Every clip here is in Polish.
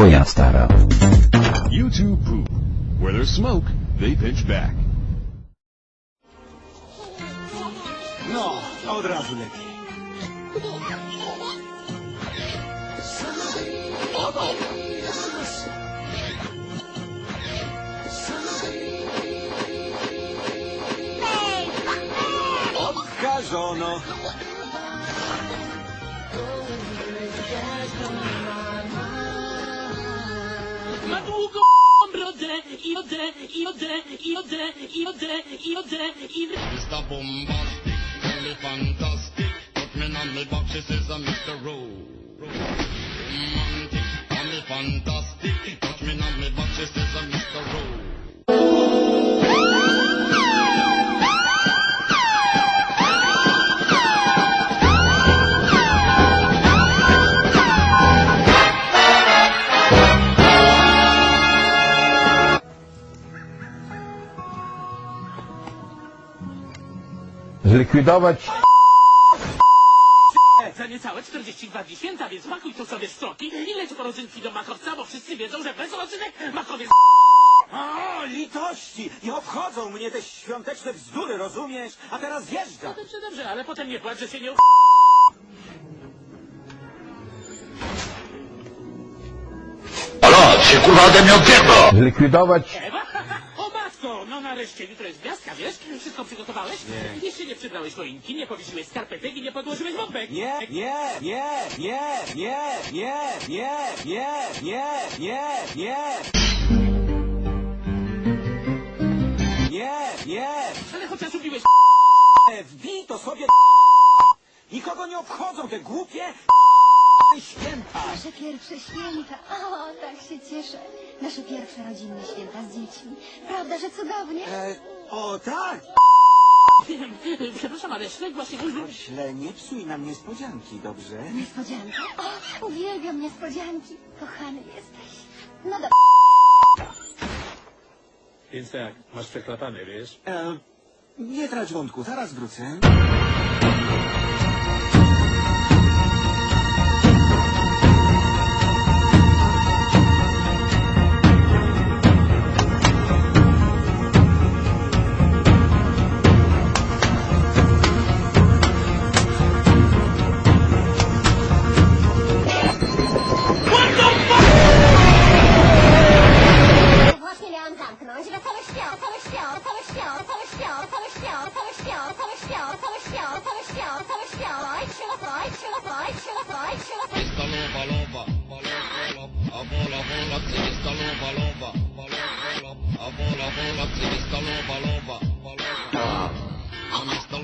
twoja stara. You two poop. Where there's smoke, they pitch back. No, od razu lepiej. Odkażono. Mr. Bombastic, me fantastic. Put me on me box, she says I'm Mr. Romantic, me fantastic. Zlikwidować Za niecałe 42 dni święta, więc makuj tu sobie stroki i leć po rodzynki do makowca, bo wszyscy wiedzą, że bez rodzynek makowiec... O, litości! Nie obchodzą mnie te świąteczne bzdury, rozumiesz? A teraz zjeżdżam. Dobrze, dobrze, ale potem nie płacz, że się nie... Halo, się kurwa ode mnie odpierdol! zlikwidować Ewa? Nareszcie, jutro jest gwiazdka, wiesz? Wszystko przygotowałeś? Nie. Jeszcze nie przybrałeś choinki, nie powiesiłeś skarpetek i nie podłożyłeś bombek. Nie, nie, nie, nie, nie, nie, nie, nie, nie, nie, nie. Nie, nie, Ale chociaż ubiłeś... wbij to sobie Nikogo nie obchodzą te głupie święta. Nasze pierwsze święta. O, tak się cieszę. Nasze pierwsze rodzinne święta z dziećmi. Prawda, że cudownie? E, o tak! Przepraszam, ale ślek właśnie... Źle, nie psuj nam niespodzianki, dobrze? Niespodzianki. O, uwielbiam niespodzianki. Kochany jesteś. No dobra. Więc tak, masz przeklepane, wiesz? E, nie trać wątku, zaraz wrócę. Loba Loba, a. Loba Loba, a. Loba Loba.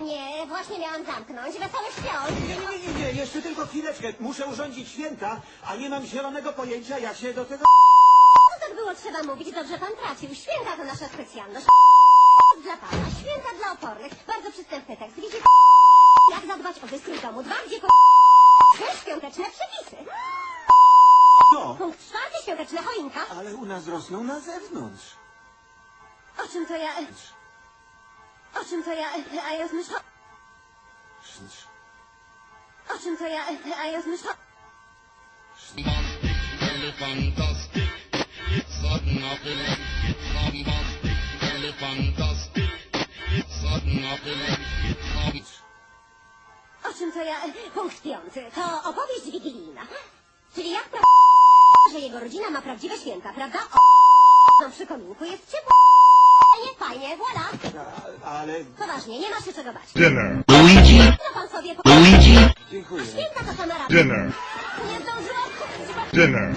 Nie, właśnie miałam zamknąć. Wesołe śpiew. Nie, nie, nie, nie, jeszcze tylko chwileczkę. Muszę urządzić święta, a nie mam zielonego pojęcia, jak się do tego... Trzeba mówić, dobrze pan tracił. Święta to nasza specjalność. Dla pana, święta dla opornych. Bardzo przystępny tekst. Widzi jak zadbać o wystrój domu. Dwa, gdzie ko... Trzy świąteczne przepisy. No, Punkt czwarty, świąteczna choinka. ale u nas rosną na zewnątrz. O czym to ja... O czym to ja... A ja myślę... O czym to ja... A ja tell me O czym to ja... Punkt piąty. To opowieść wigilijna. Czyli jak pra... że jego rodzina ma prawdziwe święta, prawda? O... przy kominku jest ciepło. Nie fajnie, voilà. A, ale... Poważnie, nie ma się czego bać. Dinner. Luigi? Co pan sobie... po- Luigi? Dziękuję. Święta to sama rada. Dinner. Nie zdążyłam kupić... Dinner.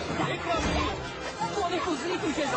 都是一 của truyền.